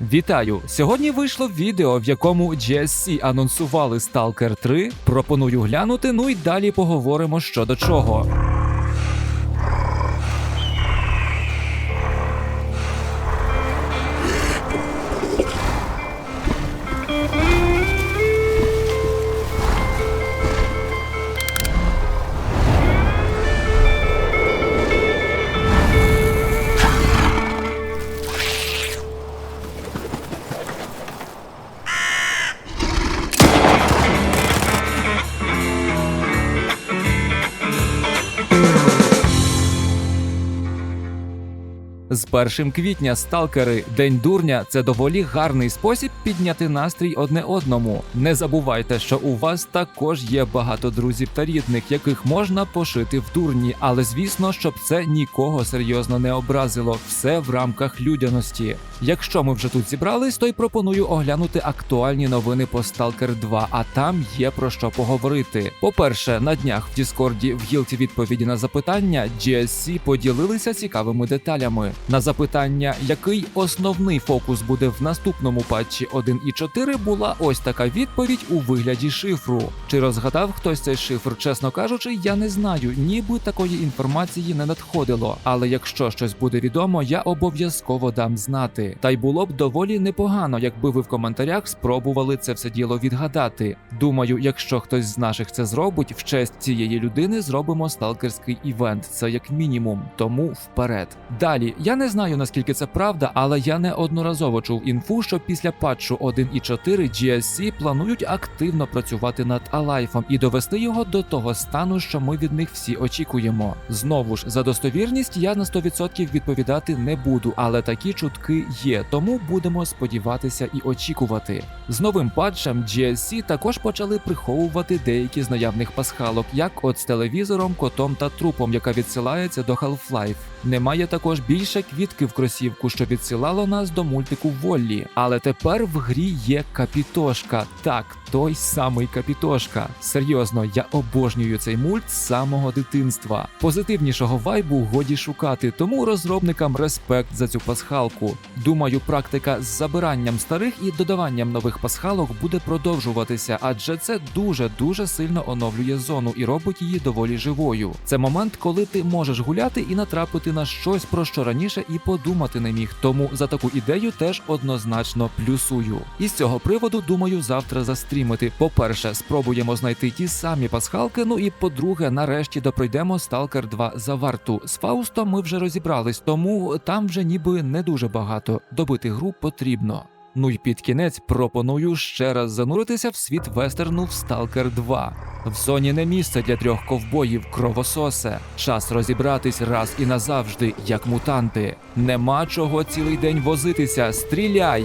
Вітаю! Сьогодні вийшло відео, в якому GSC анонсували Stalker 3. Пропоную глянути, ну і далі поговоримо що до чого. З 1 квітня сталкери День дурня це доволі гарний спосіб підняти настрій одне одному. Не забувайте, що у вас також є багато друзів та рідних, яких можна пошити в дурні, але звісно, щоб це нікого серйозно не образило. Все в рамках людяності. Якщо ми вже тут зібрались, то й пропоную оглянути актуальні новини по Stalker 2, а там є про що поговорити. По-перше, на днях в Діскорді в гілці відповіді на запитання GSC поділилися цікавими деталями. На запитання, який основний фокус буде в наступному патчі 1.4, була ось така відповідь у вигляді шифру. Чи розгадав хтось цей шифр? Чесно кажучи, я не знаю, ніби такої інформації не надходило. Але якщо щось буде відомо, я обов'язково дам знати. Та й було б доволі непогано, якби ви в коментарях спробували це все діло відгадати. Думаю, якщо хтось з наших це зробить, в честь цієї людини зробимо сталкерський івент. Це як мінімум. Тому вперед. Далі я не знаю наскільки це правда, але я неодноразово чув інфу, що після патчу 1.4 GSC планують активно працювати над Алайфом і довести його до того стану, що ми від них всі очікуємо. Знову ж за достовірність я на 100% відповідати не буду, але такі чутки є, тому будемо сподіватися і очікувати. З новим патчем GSC також почали приховувати деякі з наявних пасхалок, як от з телевізором, котом та трупом, яка відсилається до Half-Life. Немає також більше квітки в кросівку, що відсилало нас до мультику Воллі. Але тепер в грі є капітошка. Так, той самий капітошка. Серйозно, я обожнюю цей мульт з самого дитинства. Позитивнішого вайбу годі шукати, тому розробникам респект за цю пасхалку. Думаю, практика з забиранням старих і додаванням нових пасхалок буде продовжуватися, адже це дуже дуже сильно оновлює зону і робить її доволі живою. Це момент, коли ти можеш гуляти і натрапити на щось, про що раніше і подумати не міг. Тому за таку ідею теж однозначно плюсую. І з цього приводу думаю завтра застрімити. По-перше, спробуємо знайти ті самі пасхалки. Ну і по-друге, нарешті допройдемо Stalker 2 за варту. З Фаустом ми вже розібрались, тому там вже ніби не дуже багато. Добити гру потрібно. Ну і під кінець пропоную ще раз зануритися в світ вестерну в Stalker 2. В зоні не місце для трьох ковбоїв кровососе. Час розібратись раз і назавжди, як мутанти. Нема чого цілий день возитися. Стріляй!